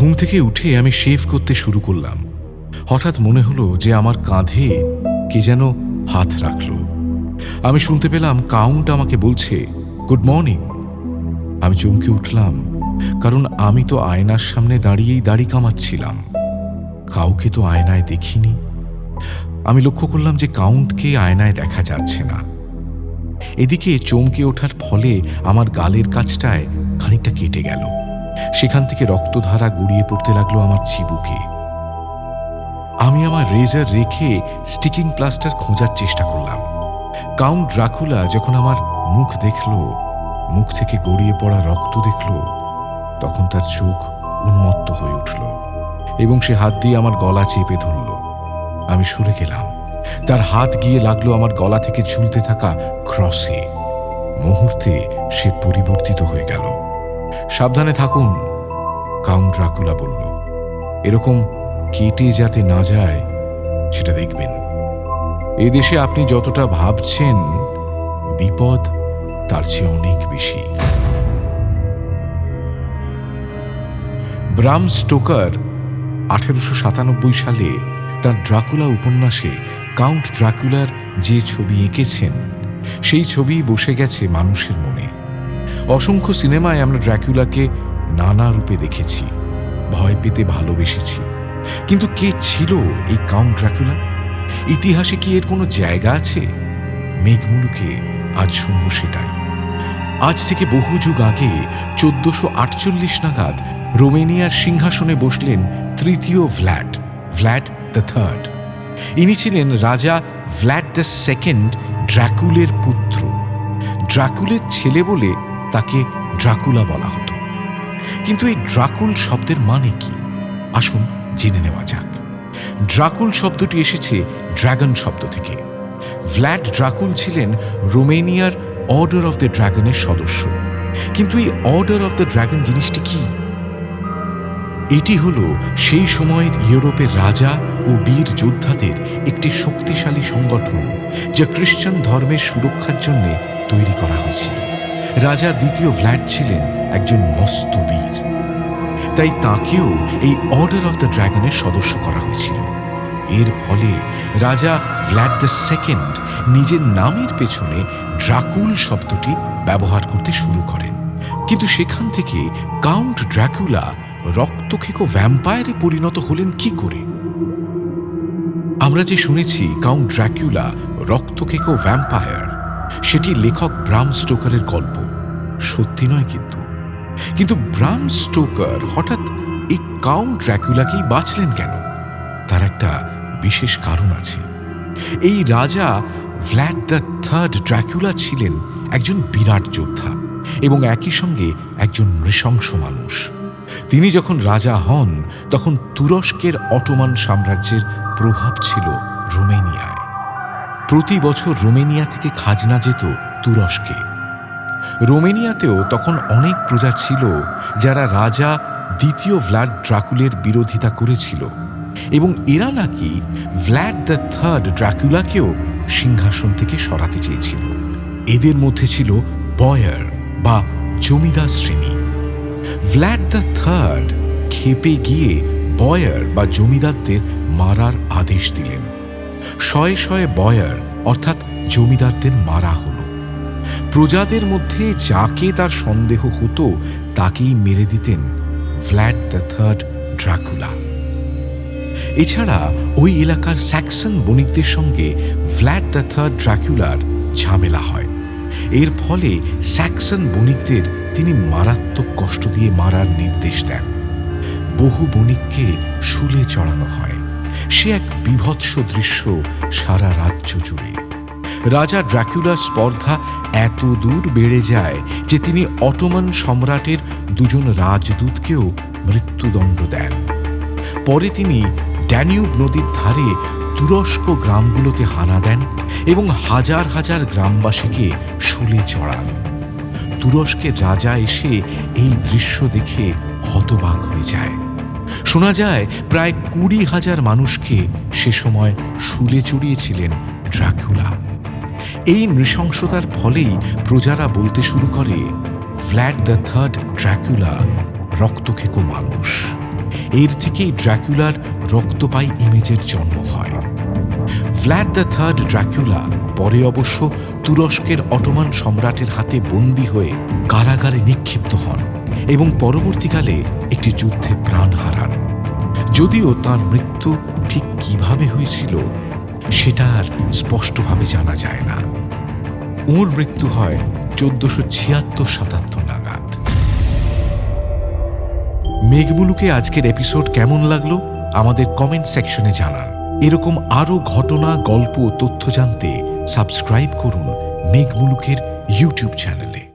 ঘুম থেকে উঠে আমি শেভ করতে শুরু করলাম। হঠাৎ মনে হলো যে আমার কাঁধে কে যেন হাত রাখল। আমি শুনতে পেলাম কাউন্ট আমাকে বলছে গুড মর্নিং আমি চমকে উঠলাম, কারণ আমি তো আয়নার সামনে দাঁড়িয়েই দাড়ি কামাচ্ছিলাম। কাউকে তো আয়নায় দেখিনি। আমি লক্ষ্য করলাম যে কাউন্টকে আয়নায় দেখা যাচ্ছে না। এদিকে চমকে ওঠার ফলে আমার গালের কাছটায় খানিকটা কেটে গেল। সেখান থেকে রক্তধারা গড়িয়ে পড়তে লাগল আমার চিবুকে। আমি আমার রেজার রেখে স্টিকিং প্লাস্টার খোঁজার চেষ্টা করলাম। কাউন্ট ড্রাকুলা যখন আমার মুখ দেখল, মুখ থেকে গড়িয়ে পড়া রক্ত দেখল, তখন তার চোখ উন্মত্ত হয়ে উঠল এবং সে হাত দিয়ে আমার গলা চেপে ধরল। আমি সরে গেলাম। তার হাত গিয়ে লাগল আমার গলা থেকে ঝুলতে থাকা ক্রসে। মুহূর্তে সে পরিবর্তিত হয়ে গেল। সাবধানে থাকুন, কাউন্ট ড্রাকুলা বলল। এরকম কেটে যাতে না যায়, সেটা দেখবেন। এদেশে আপনি যতটা ভাবছেন, বিপদ তার চেয়ে অনেক বেশি। ব্রাম স্টোকার আঠেরোশো সাতানব্বই সালে তার ড্রাকুলা উপন্যাসে কাউন্ট ড্রাকুলার যে ছবি এঁকেছেন, সেই ছবি বসে গেছে মানুষের মনে। অসংখ্য সিনেমায় আমরা ড্র্যাকুলাকে নানা রূপে দেখেছি, ভয় পেতে ভালোবেসেছি। কিন্তু কে ছিল এই কাউন্ট ড্রাকুলা ইতিহাসে কি এর কোনো জায়গা আছে? মেঘমুলুকে আজ শুনব সেটাই। আজ থেকে বহু যুগ আগে চোদ্দশো আটচল্লিশ নাগাদ রোমেনিয়ার সিংহাসনে বসলেন তৃতীয় ভ্ল্যাট ভ্ল্যাট দ্য থার্ড। ইনি ছিলেন রাজা ভ্ল্যাট দ্য সেকেন্ড ড্রাকুলের পুত্র। ড্রাকুলের ছেলে বলে তাকে ড্রাকুলা বলা হতো। কিন্তু এই ড্রাকুল শব্দের মানে কি? আসুন জেনে নেওয়া যাক। ড্রাকুল শব্দটি এসেছে ড্রাগন শব্দ থেকে। ভ্ল্যাড ড্রাকুল ছিলেন রোমেনিয়ার অর্ডার অফ দ্য ড্রাগনের সদস্য। কিন্তু এই অর্ডার অফ দ্য ড্রাগন জিনিসটি কি? এটি হল সেই সময়ের ইউরোপের রাজা ও বীর যোদ্ধাদের একটি শক্তিশালী সংগঠন যা খ্রিস্টান ধর্মের সুরক্ষার জন্য তৈরি করা হয়েছিল। রাজা দ্বিতীয় ভ্ল্যাড ছিলেন একজন মস্ত বীর। তাই তাকেও এই অর্ডার অফ দ্য ড্রাগনের সদস্য করা হয়েছিল। এর ফলে রাজা ভ্ল্যাড দ্য সেকেন্ড নিজের নামের পেছনে ড্রাকুল শব্দটি ব্যবহার করতে শুরু করেন। কিন্তু সেখান থেকে কাউন্ট ড্র্যাকুলা রক্তখেকো ভ্যাম্পায়ারে পরিণত হলেন কি করে? আমরা যে শুনেছি, কাউন্ট ড্রাকুলা রক্তখেকো ভ্যাম্পায়ার সেটি লেখক ব্রাম স্টোকারের গল্প। সত্যি নয় কিন্তু। কিন্তু ব্রাম স্টোকার হঠাৎ এই কাউন্ট ড্র্যাকুলাকেই বাঁচলেন কেন? তার একটা বিশেষ কারণ আছে। এই রাজা ভ্ল্যাড দ্য থার্ড ড্র্যাকুলা ছিলেন একজন বিরাট যোদ্ধা এবং একই সঙ্গে একজন নৃশংস মানুষ। তিনি যখন রাজা হন, তখন তুরস্কের অটোমান সাম্রাজ্যের প্রভাব ছিল রোমেনিয়ায় প্রতি বছর রোমেনিয়া থেকে খাজনা যেত তুরস্কে। রোমেনিয়াতেও তখন অনেক প্রজা ছিল যারা রাজা দ্বিতীয় ভ্ল্যাড ড্রাকুলের বিরোধিতা করেছিল এবং এরা নাকি ভ্ল্যাড দ্য থার্ড ড্রাকুলাকেও সিংহাসন থেকে সরাতে চেয়েছিল। এদের মধ্যে ছিল বয়ার বা জমিদার শ্রেণি। ভ্ল্যাড দ্য থার্ড খেপে গিয়ে বয়ার বা জমিদারদের মারার আদেশ দিলেন। শয়ে শয়ে বয়ার, অর্থাৎ জমিদারদের মারা হলো। প্রজাদের মধ্যে যাকে তার সন্দেহ হতো, তাকেই মেরে দিতেন ফ্ল্যাট দ্য থার্ড ড্রাকুলা। এছাড়া ওই এলাকার স্যাক্সন বণিকদের সঙ্গে ফ্ল্যাট দ্য থার্ড ড্রাকুলার ঝামেলা হয়। এর ফলে স্যাক্সন বণিকদের তিনি মারাত্মক কষ্ট দিয়ে মারার নির্দেশ দেন। বহু বণিককে শুলে চড়ানো হয়। সে এক বিভৎস দৃশ্য সারা রাজ্য জুড়ে। রাজা ড্রাকুলার স্পর্ধা এত দূর বেড়ে যায় যে তিনি অটোমান সম্রাটের দুজন রাজদূতকেও মৃত্যুদণ্ড দেন। পরে তিনি ড্যানিউব নদীর ধারে তুরস্ক গ্রামগুলোতে হানা দেন এবং হাজার হাজার গ্রামবাসীকে শুলে চড়ান। তুরস্কের রাজা এসে এই দৃশ্য দেখে হতবাক হয়ে যায়। শোনা যায়, প্রায় কুড়ি হাজার মানুষকে সে সময় শুলে চড়িয়েছিলেন ড্রাকুলা। এই নৃশংসতার ফলেই প্রজারা বলতে শুরু করে, ফ্ল্যাট দ্য থার্ড ড্রাকুলা, রক্তখেকো মানুষ। এর থেকেই ড্র্যাকুলার রক্তপাই ইমেজের জন্ম হয়। ফ্ল্যাট দ্য থার্ড ড্র্যাকুলা পরে অবশ্য তুরস্কের অটোমান সম্রাটের হাতে বন্দী হয়ে কারাগারে নিক্ষিপ্ত হন। এবং পরবর্তীকালে একটি যুদ্ধে প্রাণ হারান। যদিও তার মৃত্যু ঠিক কীভাবে হয়েছিল, সেটা আর স্পষ্টভাবে জানা যায় না। ওর মৃত্যু হয় চোদ্দশো ছিয়াত্তর সাতাত্তর নাগাদ। মেঘমুলুকে আজকের এপিসোড কেমন লাগল, আমাদের কমেন্ট সেকশনে জানান। এরকম আরও ঘটনা, গল্প তথ্য জানতে সাবস্ক্রাইব করুন মেঘমুলুকের ইউটিউব চ্যানেলে।